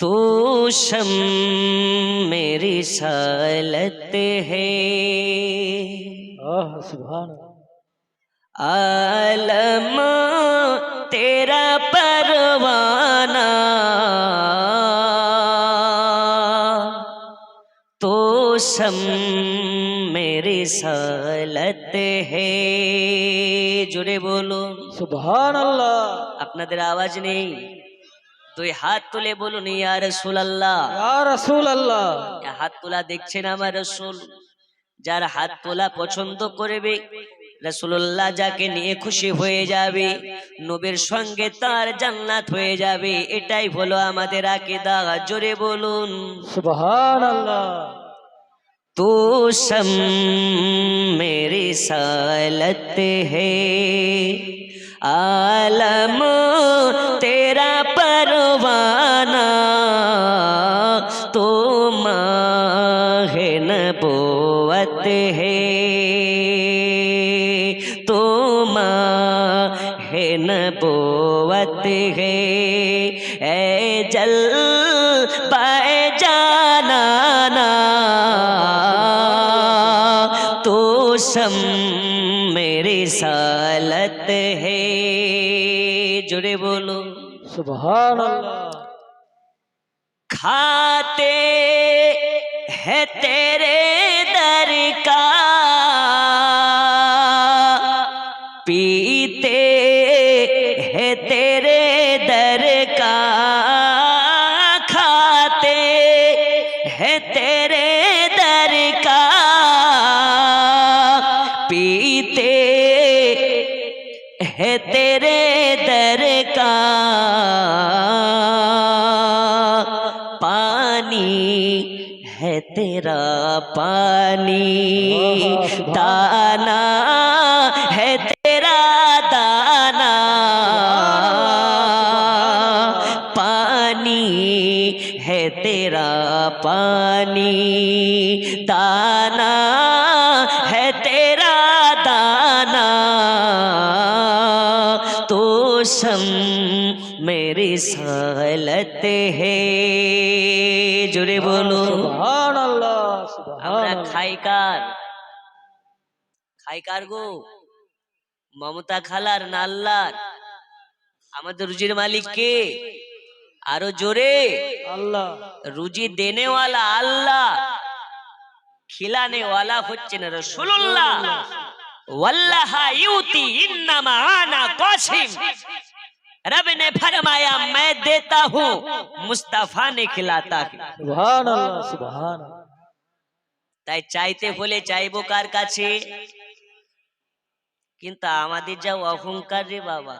तो शम मेरी सालत है। आलम तेरा परवाना। तो शम मेरी सालत है। जुड़े बोलो। सुबह अल्लाह। अपना तेरा आवाज़ नहीं। দুই হাত তুলে বলুন ইয়া রাসূলুল্লাহ। ইয়া রাসূলুল্লাহ। হাত তোলা দেখছেন আমার রাসূল? যার হাত তোলা পছন্দ করবে রাসূলুল্লাহ যাকে নিয়ে খুশি হয়ে যাবে নবীর সঙ্গে তার জান্নাত হয়ে যাবে এটাই হলো আমাদের আকীদা। জোরে বলুন। সুবহানাল্লাহ। তো সম মেরে সালত হে আলম তেরা জোরে বলো। খাতে হে তে দরকার मेरा पानी दाना है तेरा दाना। पानी है तेरा पानी, दाना है तेरा दाना। तो सम मेरी सालत है। जुड़े बोलो। খাই কার গো মমতা খালার না আল্লাহর আমাদের রুজির মালিক কে আরো জোরে আল্লাহ রুজি দেনে ওয়ালা আল্লাহ খিলানে ওয়ালা হচ্ছেন রসুল্লাহ वल्लाह यूती इन्नमा आना कासिम रब ने फरमाया मैं देता हूँ मुस्तफा ने खिलाता है সুবহান আল্লাহ সুবহান তাই চাইতে হলে চাইবো কার কাছে কিন্তু আমাদের যা অহংকার রে বাবা।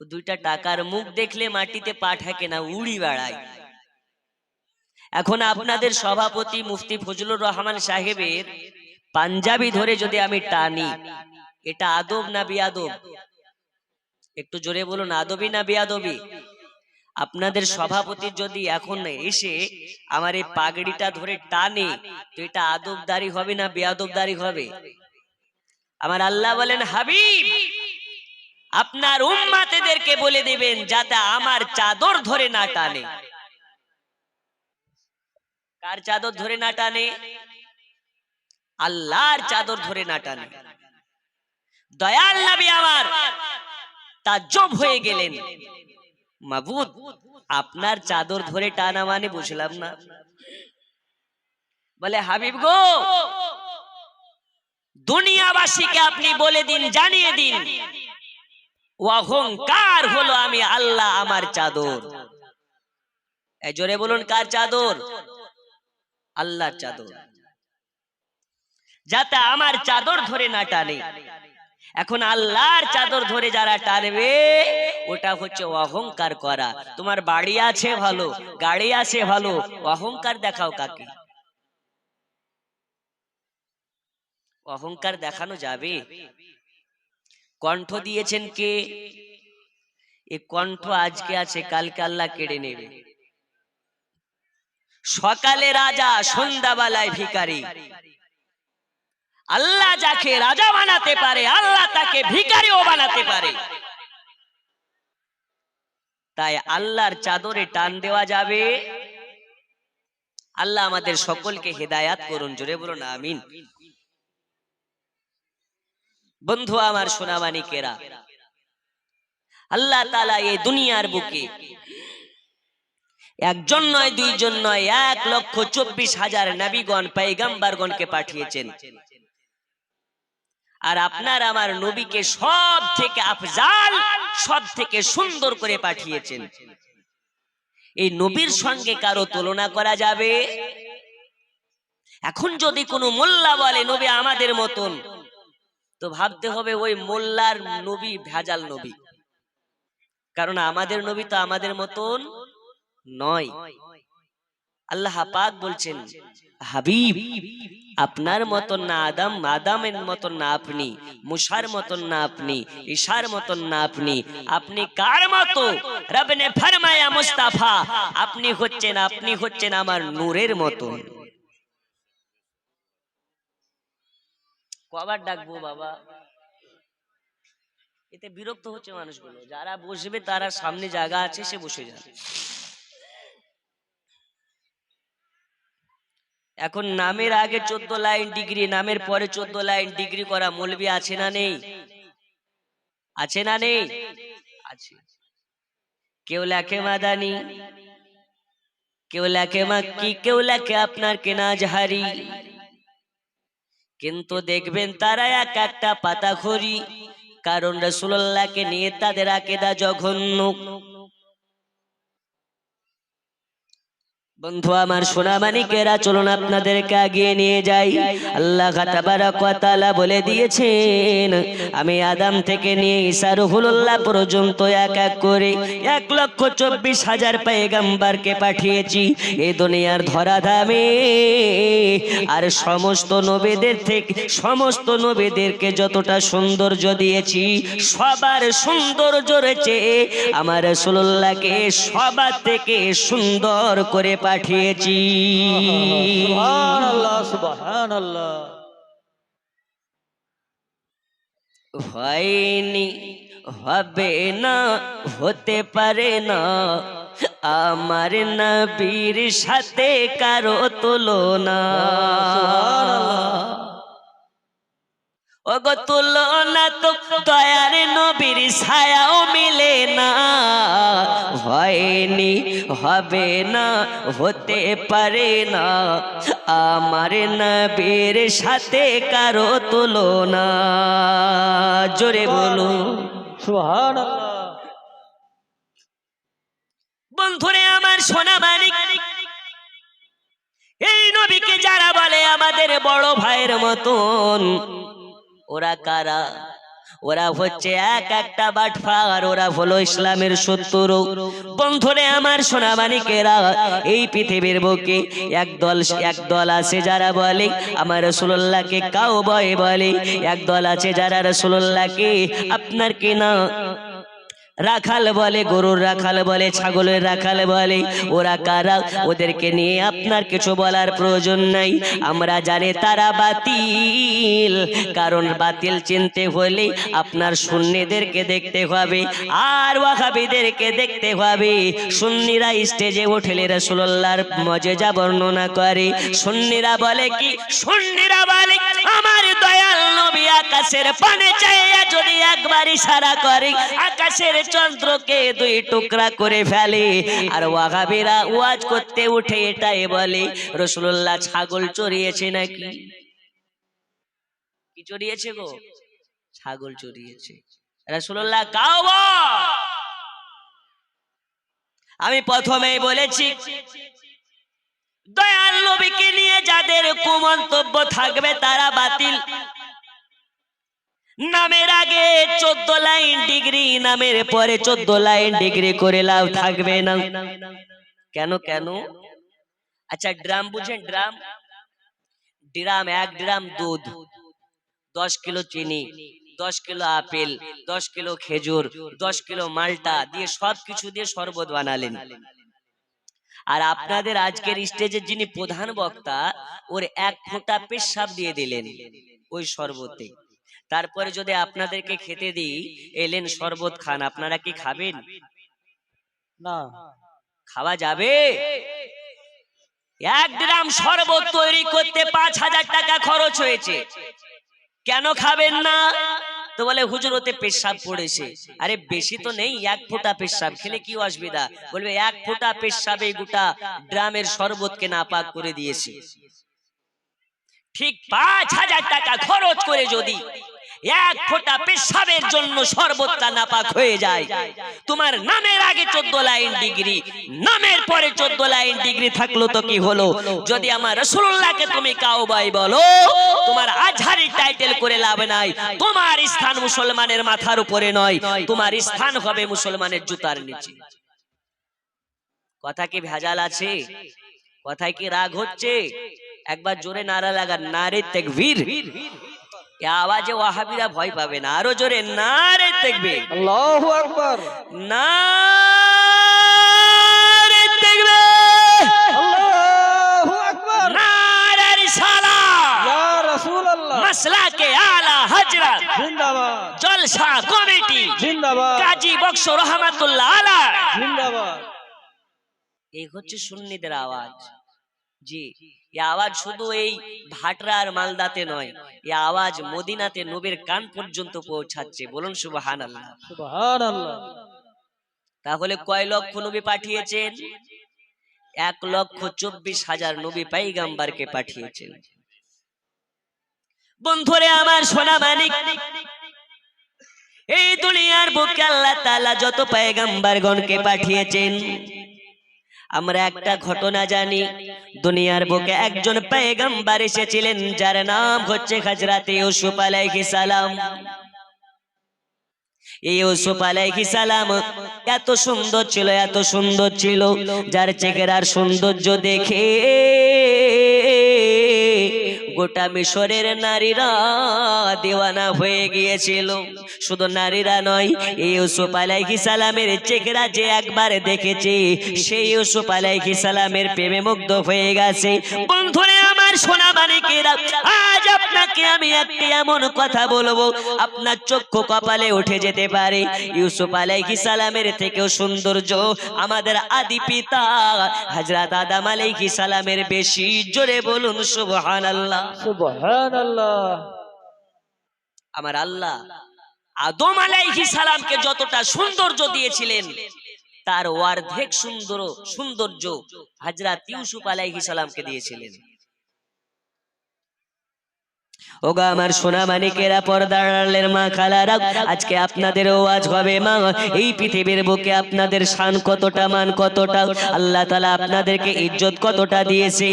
দুইটা টাকার মুখ দেখলে মাটিতে পা ঠেকে না, উড়ি বেড়ায়। এখন আপনাদের সভাপতি মুফতি ফজলুর রহমান সাহেবের পাঞ্জাবি ধরে যদি আমি টানি, এটা আদব না বিয়াদব? একটু জোরে বলুন, আদবি না বিয়াদবি? আপনাদের সভাপতি যদি এখন এসে আমার এই পাগড়িটা ধরে টানে, তো এটা আদবদারি হবে না বেয়াদবদারি হবে? আমার আল্লাহ বলেন, হাবিব, আপনার উম্মাতেদেরকে বলে দিবেন যাতে আমার চাদর ধরে না টানে। কার চাদর ধরে না টানে? আল্লাহর চাদর ধরে না টানে। দয়াল নবী আমার তাজ্জব হয়ে গেলেন। মাবুদ, আপনার চাদর ধরে টানা মানে বুঝলাম না। বলে, হাবিব গো দুনিয়াবাসীকে আপনি বলে দিন, জানিয়ে দিন। অহংকার হলো আমি আল্লাহ আমার চাদর? জোরে বলুন, কার চাদর? আল্লাহর চাদর। যাতে আমার চাদর ধরে না টানে। এখন আল্লাহর চাদর ধরে যারা টানবে, ওটা হচ্ছে অহংকার করা। তোমার বাড়ি আছে ভালো, গাড়ি আছে ভালো, অহংকার দেখাও কাকে? অহংকার দেখানো যাবে। কণ্ঠ দিয়েছেন কে? এ কণ্ঠ আজকে আছে কালকে আল্লাহ কেড়ে নেবে। সকালে রাজা সন্ধ্যাবেলায় ভিখারি। আল্লাহ যাকে রাজা বানাতে পারে আল্লাহ তাকে ভিখারিও বানাতে পারে। তাই আল্লাহর চাদরে টান দেওয়া যাবে। আল্লাহ আমাদের সকলকে হেদায়াত করুন জোরে বলুন আমিন। বন্ধু আমার সোনামানিকেরা, আল্লাহ তালা এই দুনিয়ার বুকে একজন নয়, দুইজন নয়, এক লক্ষ চব্বিশ হাজার নাবিগণ পাইগাম্বারগণকে পাঠিয়েছেন। আর আপনার আমার নবীকে সব থেকে আফজাল সব থেকে সুন্দর করে পাঠিয়েছেন। এই নবীর সঙ্গে কারও তুলনা করা যাবে? এখন যদি কোনো মোল্লা বলে, নবী আমাদের মতন তো ভাবতে হবে ওই মোল্লার নবী, ভেজাল নবী। কারণ আমাদের নবী তো আমাদের মতন নয়। আল্লাহ পাক বলছেন, হাবিব, আপনার মতন না আদম, আদামের মতন না আপনি, মুসার মতন না আপনি, ঈশার মতন না আপনি আপনি কার মতো? রবনে ফরমায়া মুস্তাফা, আপনি হচ্ছেন আপনি হচ্ছেন আমার নূরের মতন। কবার ডাকবো বাবা? এতে বিরক্ত হচ্ছে মানুষগুলো। যারা বসবে, তারা সামনে জায়গা আছে, সে বসে যাবে। এখন নামের আগে চোদ্দ লাইন ডিগ্রি, নামের পরে চোদ্দ লাইন ডিগ্রি করা মৌলবি আছে না নেই? আছে না নেই? আছে। কেউ লেখে মাদানি, কেউ লেখে মাক্কি, কেউ লেখে আপনার কেনা জাহারি। কিন্তু দেখবেন তারা এক একটা পাতা খড়ি কারণ রসুল্লাহকে নিয়ে তাদের আকেদা জঘন্য। বন্ধু, আমার সোনামানিকেরা, চলুন আপনাদেরকে আগিয়ে নিয়ে যাই। আল্লাহ তাআলা বলে দিয়েছেন, আমি আদাম থেকে নিয়ে ঈসা রুহুল্লাহ পর্যন্ত এক এক করে এক লক্ষ চব্বিশ হাজার পেগাম্বারকে পাঠিয়েছি। এই দুনিয়ার ধরাধামে আর সমস্ত নবীদের থেকে, সমস্ত নবীদেরকে যতটা সৌন্দর্য দিয়েছি, সবার সৌন্দর্য রয়েছে। আমার রসুল্লাহকে সবার থেকে সুন্দর করে পাঠিয়েছি। হয়নি হবে না হতে পারে না। আমার নবীর সাথে কারও তুলনা। ওগো তুলনা তো দয়ার নবীর ছায়াও মিলে না। হয়নি হবে না হতে পারে না। আমার নবীর সাথে কারও তুলনা। জোরে বলো। বন্ধুরে আমার সোনা মানিক এই নবীকে যারা বলে আমাদের বড় ভাইয়ের মতন ওরা কারা? ওরা হচ্ছে এক একটা বাটফা আর ওরা হলো ইসলামের সত্তর বন্ধুরে, আমার সোনামানিকেরা এই পৃথিবীর বুকে একদল একদল আছে যারা বলে, আমার রসুল্লাহকে কাউ বয় বলে। একদল আছে যারা রসুল্লাহকে আপনার কি না? রাখাল বলে, গরুর রাখাল বলে, ছাগলের রাখাল বলে। ওরা কারা? ওদেরকে নিয়ে আপনার কিছু বলার প্রয়োজন নাই। আমরা জানি তারা বাতিল। কারণ বাতিল চিনতে হলে আপনার সুন্নিদেরকে দেখতে হবে, আর ওয়াহাবিদেরকে দেখতে হবে। সুন্নিরা স্টেজে উঠলে রসুল্লাহর মজেজা বর্ণনা করে। সুন্নিরা বলে কি? সুন্নিরা বলে, আমার দয়াল আকাশের পানে চাইয়া যদি একবার ইশারা করে, আকাশের চন্দ্রকে দুই টুকরা করে ফেলে। আর ওয়াহাবিরা ওয়াজ করতে উঠে এটাই বলে রসুল্লাহ ছাগল চড়িয়েছে নাকি? কি চড়িয়েছে গো? ছাগল চড়িয়েছে। রসুল্লাহ কাও আমি প্রথমেই বলেছি, দয়াল নবীকে নিয়ে যাদের কুমন্তব্য থাকবে তারা বাতিল। নামের আগে চোদ্দ লাইন ডিগ্রি, নামের পরে চোদ্দ লাইন ডিগ্রি করে লাভ থাকবে না। কেন কেন? আচ্ছা ড্রাম বুঝেন, ড্রাম। ড্রাম, এক ড্রাম দুধ, দশ কিলো চিনি, দশ কিলো আপেল, দশ কিলো খেজুর, দশ কিলো মালটা দিয়ে সব কিছু দিয়ে শরবত বানালেন। আর আপনাদের আজকের স্টেজের যিনি প্রধান বক্তা, ওর এক ফোঁটা পেশাব দিয়ে দিলেন ওই শরবতে। তারপরে যদি আপনাদেরকে খেতে দিই এলেন শরবত খান আপনারা কি খাবেন? না। খাওয়া যাবে? এক গ্রাম শরবত তৈরি করতে পাঁচ হাজার টাকা খরচ হয়েছে। কেন খাবেন না? তো বলে হুজুর ওতে পেশাব পড়েছে। আরে বেশি তো নেই এক ফোঁটা পেশাব খেলে কি অসুবিধা? বলবে এক ফোঁটা পেশাবে গোটা ড্রামের শরবতকে নাপাক করে দিয়েছে। ঠিক পাঁচ হাজার টাকা খরচ করে যদি এক ফোঁটা পেশাবের জন্য শরবতটা নাপাক হয়ে যায়। তোমার নামের আগে চোদ্দ লাইন ডিগ্রি, নামের পরে চোদ্দ লাইন ডিগ্রি থাকল তো কি হলো? যদি আমার রসুল্লাহকে তুমি কাউবাই বলো, তোমার আজহারি টাইটেল করে লাভ নাই। তোমার স্থান মুসলমানের মাথার উপরে নয়, তোমার স্থান হবে মুসলমানের জুতার নিচে। কথা কি ভেজাল আছে? কথায় কি রাগ হচ্ছে? একবার জোরে নারা লাগা নারে তেকবীর। এ আওয়াজে ওয়াহাবিরা ভয় পাবে না। আরও জোরে আল্লাহু আকবার। আল্লাহু আকবার। নারে রিসালাত ইয়া রাসূলুল্লাহ। মাসলাকে আলা হযরত জিন্দাবাদ। জলসা কমিটি। জিন্দাবাদ। কাজী বক্স রহমাতুল্লাহ আলা জিন্দাবাদ। এই হচ্ছে সুন্নিদের আওয়াজ। জি। আওয়াজ শুধু এই ভাটরা আর মালদাতে নয় এই আওয়াজ মদিনাতে নবীর কান পর্যন্ত পৌঁছাচ্ছে। বলুন সুবহানাল্লাহ। সুবহানাল্লাহ। তাহলে কয় লক্ষ নবী পাঠিয়েছেন? এক লক্ষ চব্বিশ হাজার নবী পাইগাম্বারকে পাঠিয়েছেন। বন্ধুরে আমার সোনা মানিক এই দুনিয়ার বুকে আল্লাহ তাআলা যত পায়গাম্বারগণকে পাঠিয়েছেন আমরা একটা ঘটনা জানি। দুনিয়ার বুকে একজন পেগম্বার এসেছিলেন যার নাম হচ্ছে খাজরাতে ইউসুফ আলাইহিস সালাম। এই ইউসুফ আলাইহি সালাম এত সুন্দর ছিল এত সুন্দর ছিল যার চেহারার সৌন্দর্য দেখে গোটা মিশরের নারীরা দেওয়ানা হয়ে গিয়েছিল। শুধু নারীরা নয় এই ইউসুফ আলাইহিস সালামের চেহারা যে একবার দেখেছে, সেই ইউসুফ আলাইহিস সালামের প্রেমে মুগ্ধ হয়ে গেছে। বন্ধুরে, আমার সোনা মানিকেরা আজ আপনাকে আমি একটি এমন কথা বলব, আপনার চক্ষু কপালে উঠে যেতে পারে। ইউসুফ আলাইহিস সালামের থেকেও সৌন্দর্য আমাদের আদি পিতা, হযরত আদম আলাইহিস সালামের বেশি। জোরে বলুন, সুবহানাল্লাহ। আমার আল্লাহ আদম আলাইহিস সালামকে যতটা সৌন্দর্য দিয়েছিলেন, তার অর্ধেক সুন্দর সৌন্দর্য হযরত ইউসুফ আলাইহিস সালামকে দিয়েছিলেন। ওগা আমার সোনা মানিকেরা পর্দার মা খালারা, আজকে আপনাদের ওয়াজ হবে মা, এই পৃথিবীর বুকে আপনাদের শান কতটা, মান কতটা, আল্লাহ তালা আপনাদেরকে ইজ্জত কতটা দিয়েছে।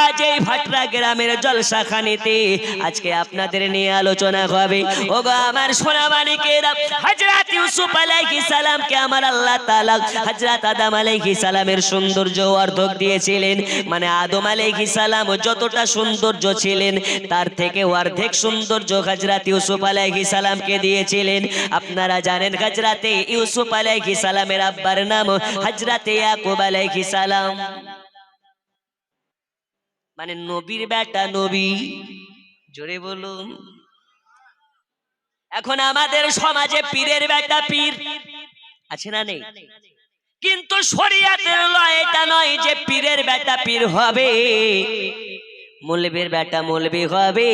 আজ এই ভাটরা গ্রামের জলসাখানিতে আজকে আপনাদের নিয়ে আলোচনা হবে। ওগা আমার সোনা মানিকেরা, হযরত ইউসুফ আলাইহিস সালামকে আমার আল্লাহ তাআলা হযরত আদম আলাইহিস সালামের সৌন্দর্য অর্ধক দিয়েছিলেন। মানে আদম আলাইহিস সালাম যতটা সৌন্দর্য ছিলেন, তার থেকে অর্ধেক সৌন্দর্য হযরত ইউসুফ আলাইহিস সালামকে দিয়েছিলেন। আপনারা জানেন হযরতে ইউসুফ আলাইহিস সালামের আব্বার নাম হযরতে ইয়াকুব আলাইহিস সালাম। মানে নবীর বেটা নবী। জোরে বলুন। এখন আমাদের সমাজে পীরের বেটা পীর। আছে না নেই? কিন্তু শরিয়াতের লয় এটা নয় যে পীরের বেটা পীর হবে। মৌলবীর বেটা মৌলবী হবে,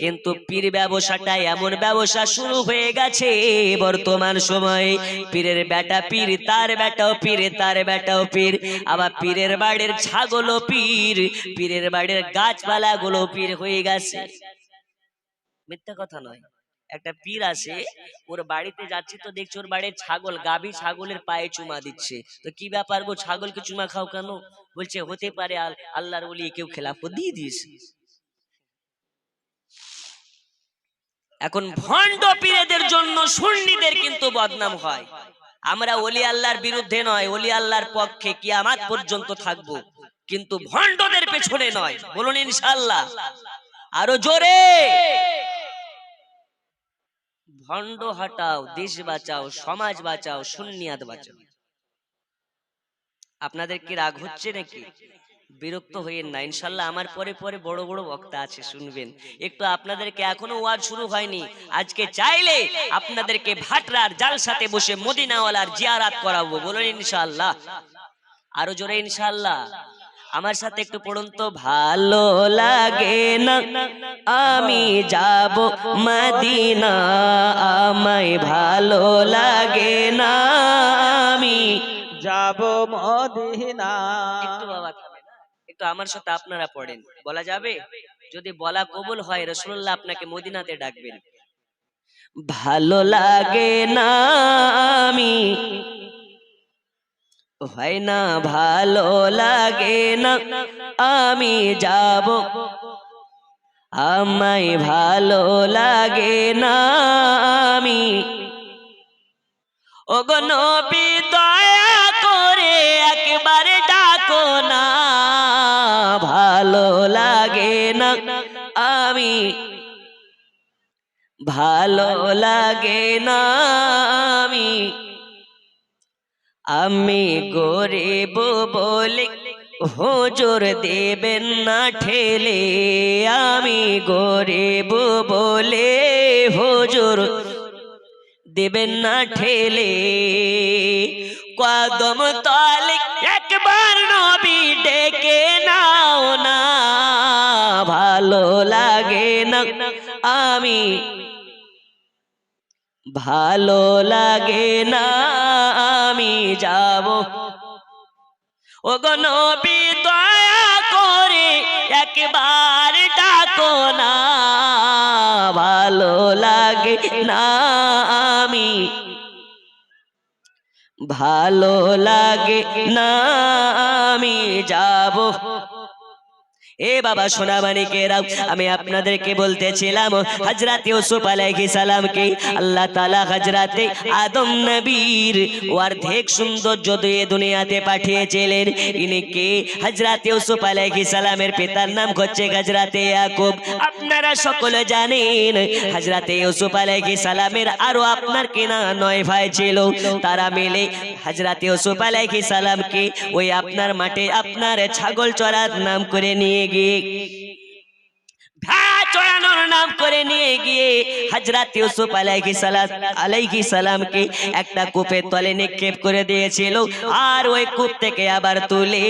কিন্তু পীর ব্যবসাটা এমন ব্যবসা শুরু হয়ে গেছে বর্তমান সময়ে। পীরের বেটা পীর, তার বেটাও পীর, তার বেটাও পীর। আবার পীরের বাড়ির ছাগলও পীর, পীরের বাড়ির গাছপালা গুলো পীর হয়ে গেছে। মিথ্যা কথা নয়, একটা পীর আছে, ওর বাড়িতে যাচ্ছি তো দেখছি ওর বাড়ির ছাগল, গাভী ছাগলের পায়ে চুমা দিচ্ছে। তো কি ব্যাপার গো, ছাগলকে চুমা খাও কেন? বলছে হতে পারে আল- আল্লাহর বলি কেউ খেলাফ দিয়ে দিয়েছে এখন ভণ্ড পীরেদের জন্য সুন্নিদের কিন্তু বদনাম হয়। আমরা ওলি আল্লাহর বিরুদ্ধে নয় ওলি আল্লাহর পক্ষে কিয়ামাত পর্যন্ত থাকব। কিন্তু ভণ্ডদের পেছনে নয়। বলুন ইনশাআল্লাহ। আরও জোরে। ভণ্ড হটাও দেশ বাঁচাও সমাজ বাঁচাও সুন্নিয়াত বাঁচাও। আপনাদের কি রাগ হচ্ছে নাকি? বিরক্ত হইয়েন না, ইনশাল্লাহ আমার পরে পরে বড় বড় বক্তা আছে, শুনবেন। একটু আপনাদেরকে এখনও ওয়াজ শুরু হয়নি। আজকে চাইলে আপনাদেরকে ভাটরার জালসাতে বসে মদিনাওয়ালার জিয়ারাত করাবো, বলুন ইনশাল্লাহ। আরও জোরে ইনশাল্লাহ। আমার সাথে একটু পড়ুন তো, ভালো লাগে না, আমি যাব মদিনা, আমায় ভালো লাগে না, আমি যাব মদিনা। একটু বাবা থামেন, একটু আমার সাথে আপনারা পড়েন। বলা যাবে যদি বলা কবুল হয় রসুল্লাহ আপনাকে মদিনাতে ডাকবেন। ভালো লাগে না আমি হয় না ভালো লাগে না আমি যাব। আমায় ভালো লাগে না আমি। ওগো নবী ভালো লাগে না আমি। আমি গরিব বলে হুজুর দেবেন না ঠেলে। আমি গরিব বলে হুজুর দেবেন না ঠেলে। কদম তলে একবার নবী ডেকে নাও না। ভালো লাগে না আমি ভালো লাগে না, আমি যাব। ও নবী, দয়া করে একবার ডাকো না। ভালো লাগে না, আমি ভালো লাগে না, আমি যাব। এ বাবা সোনামানিকেরাও আমি আপনাদেরকে বলতেছিলাম হজরত ইউসুফ আলাইহিস সালামকে, আল্লাহ তাআলা হজরতে আদম নবীর অর্ধেক সৌন্দর্য দিয়ে দুনিয়াতে পাঠিয়েছিলেন। ইনি কে? হজরত ইউসুফ আলাইহিস সালামের পিতার নাম হচ্ছে হজরতে ইয়াকুব। আপনারা সকলে জানেন হজরতে ইউসুফ আলাইহিস সালামের আরও আপনার কেনা নয় ভাই ছিল। তারা মিলে হজরত ইউসুফ আলাইহিস সালামকে ওই আপনার মাঠে আপনার ছাগল চড়ার নাম করে নিয়ে গিয়ে ভেড়া নাম করে নিয়ে গিয়ে হজরত ইউসুফ আলাইহি সালাম আলাইহি সালামকে একটা কূপের তলে নিক্ষেপ করে দিয়েছিল। আর ওই কূপ থেকে আবার তুলে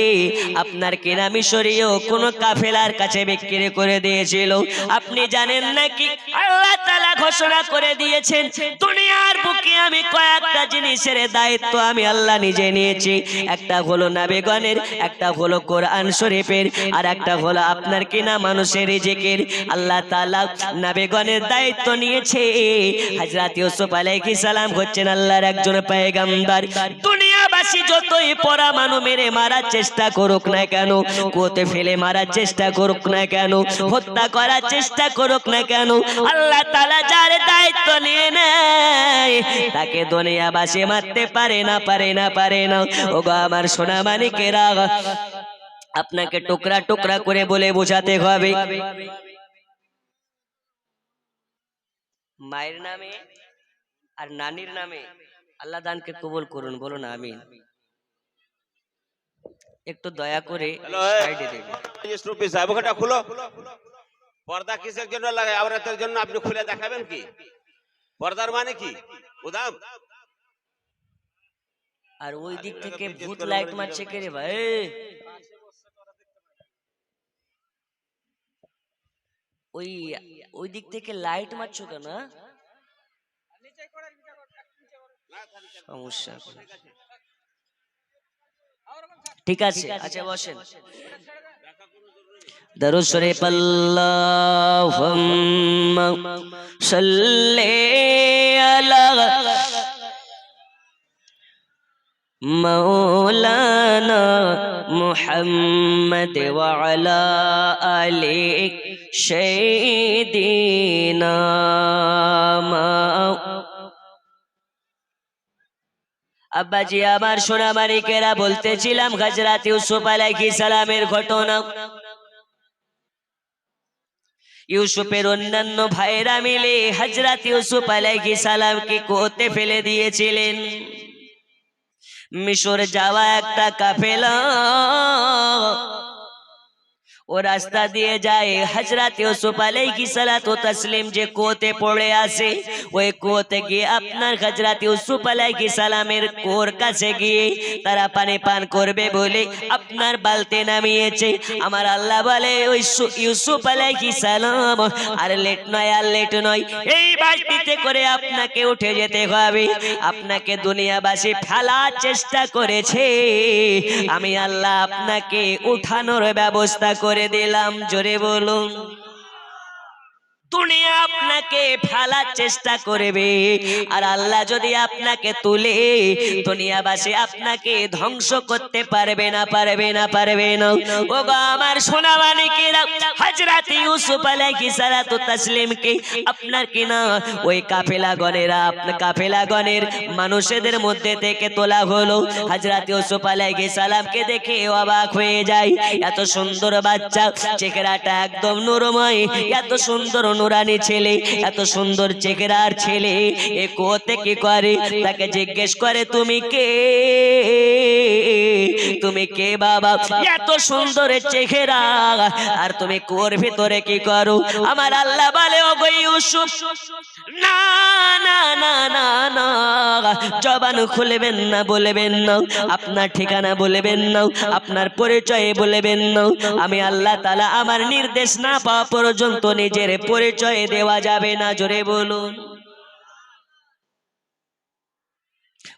আপনার কেনা মিশরীয় কোন কাফেলার কাছে বিক্রি করে দিয়েছিল। আপনি জানেন নাকি আল্লাহ তাআলা ঘোষণা করে দিয়েছেন, দুনিয়ার বুকে আমি কয়েকটা জিনিসের দায়িত্ব আমি আল্লাহ নিজে নিয়েছি। একটা হলো নাবেগণের, একটা হলো কোরআন শরীফের, আর একটা হলো আপনার কিনা মানুষের রিজিকের। আল্লাহ তাআলা নাবেগণের দায়িত্ব নিয়েছে। হযরত ইউসুফ আলাইহিস সালাম হচ্ছেন আল্লাহর একজন পয়গম্বর। দুনিয়াবাসী যতই পরমাণু মেরে মারার চেষ্টা করুক না কেন কোতে ফেলে মারার চেষ্টা করুক না কেন, হত্যা করার চেষ্টা করুক না কেন, আল্লাহ তাআলা যার দায়িত্ব নিয়ে নেয়, তাকে দুনিয়াবাসী মারতে পারে না পারে না পারে না। ওগো আমার সোনা মানিকেরা আপনাকে টুকরা টুকরা করে বলে বোঝাতে হবে। মায়ের নামে আর নানির নামে আল্লাহ দানকে কবুল করুন বলুন আমি একটু দয়া করে সাইডে দেবেন খুলো। পর্দা কিসের জন্য লাগে? আওরাতের জন্য আপনি খুলে দেখাবেন কি? পর্দার মানে কি? উদাম। আর ওই দিক থেকে ভূত লাইট মারছে কে রে ভাই? ওই ওই দিক থেকে লাইট মারছো কেন? সমস্যা ঠিক আছে। আচ্ছা বসেন। দরুদ শরীফ আল্লাহুম্মা সাল্লি আলা مولانا محمد وعلى آل سيدنا আব্বাজি আমার সোনা মানিকেরা বলতেছিলাম হজরত ইউসুফ আলাইহিস সালামের ঘটনা ইউসুফের অন্যান্য ভাইরা মিলে হজরত ইউসুফ আলাইহিস সালামকে কোতে ফেলে দিয়েছিলেন মিশর যাওয়া একটা কাফেলা। ও রাস্তা দিয়ে যায়। হজরত ইউসুফ আলাইহিস সালাতু তাসলিম যে কুয়োতে পড়ে আছে, ওই কুয়োতে গিয়ে আপনার হজরত ইউসুফ আলাইহিস সালামের কোর কাছে গিয়ে তারা পানি পান করবে বলে আপনার বালতে নামিয়েছে। আমার আল্লাহ বলে, ওই ইউসুফ আলাইহিস সালাম, আর লেট নয়, আর লেট নয়। এই বালতিতে করে আপনাকে উঠে যেতে হবে। আপনাকে দুনিয়াবাসী ফেলার চেষ্টা করেছে। আমি আল্লাহ আপনাকে উঠানোর ব্যবস্থা করে দিলাম জোরে বলুন। দুনিয়া আপনাকে ফেলার চেষ্টা করবে। আর আল্লাহ যদি আপনাকে তুলে, দুনিয়াবাসী আপনাকে ধ্বংস করতে পারবে না পারবে না পারবে না। ও গো আমার ইউসুফ আলাইহিস আপনার কি না? ওই কাফেলা আপনার কাফেলা মানুষদের মধ্যে থেকে তোলা হলো। হযরত ইউসুফ আলাইহিস সালামকে দেখে অবাক হয়ে যায়। এত সুন্দর বাচ্চা, চেহারাটা একদম নুরময় এত সুন্দর নুরানি ছেলে, এত সুন্দর চেহারার ছেলে, এ কোতে কি করে? তাকে জিজ্ঞেস করে, তুমি কে? তুমি কে বাবা? এত সুন্দর চেহারা। আর তুমি কোর ভিতরে কি করো? আমার আল্লাহ বলে ও গো ইউসুফ, না না না না জবান খুলবেন না, বলবেন না। আপনার ঠিকানা বলবেন না। আপনার পরিচয়ে বলবেন না। আমি আল্লাহ তালা আমার নির্দেশ না পাওয়া পর্যন্ত নিজের পরিচয় দেওয়া যাবে না। জোরে বলুন।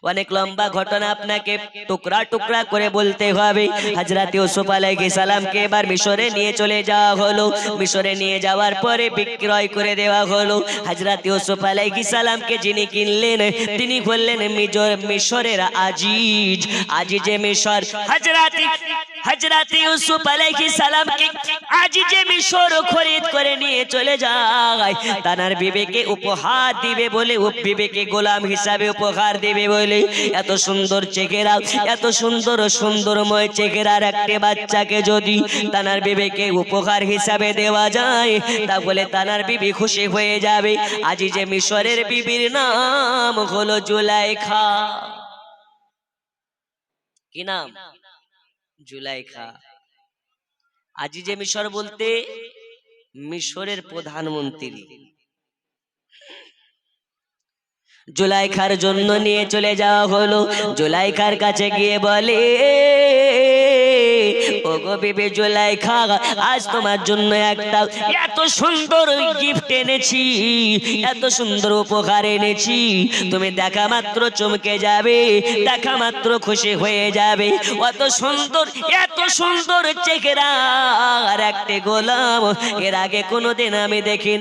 অনেক লম্বা ঘটনা আপনাকে টুকরা টুকরা করে বলতে হবে। হাজরাতে ইউসুফ আলাইহিস সালামকে এবার মিশরে নিয়ে চলে যাওয়া হলো। মিশরে নিয়ে যাওয়ার পরে বিক্রয় করে দেওয়া হলো। হাজরাতে ইউসুফ আলাইহিস সালামকে যিনি কিনলেন, তিনি বললেন মিজর মিশরের আজিজ, আজিজে মিশর হাজরাতে হজরত ইউসুফ আলাইহিস সালামকে আজিজে মিশর খরিদ করে নিয়ে চলে যায়, তানার বিবেকে উপহার দিবে বলে ও বিবেকে গোলাম হিসাবে উপহার দিবে বলে। এত সুন্দর চেহারা, এত সুন্দর সুন্দরময় চেহারার একটি বাচ্চাকে যদি তানার বিবেকে উপহার হিসাবে দেওয়া যায়, তাহলে তানার বিবি খুশি হয়ে যাবে। আজিজে মিশরের বিবির নাম হলো জুলাইখা। কি নাম? জুলাইখা। আজি যে মিশর বলতে মিশরের প্রধানমন্ত্রী। জুলাইখার জন্য নিয়ে চলে যাওয়া হলো। জুলাইখার কাছে গিয়ে বলে আজ তোমার জন্য একটা এত সুন্দর গিফট এনেছি, এত সুন্দর উপহার এনেছি। তুমি দেখা মাত্র চমকে যাবে, দেখা মাত্র খুশি হয়ে যাবে। অত সুন্দর, এত সুন্দর চেহারা আর একটা গোলাম, এর আগে কোনোদিন আমি দেখি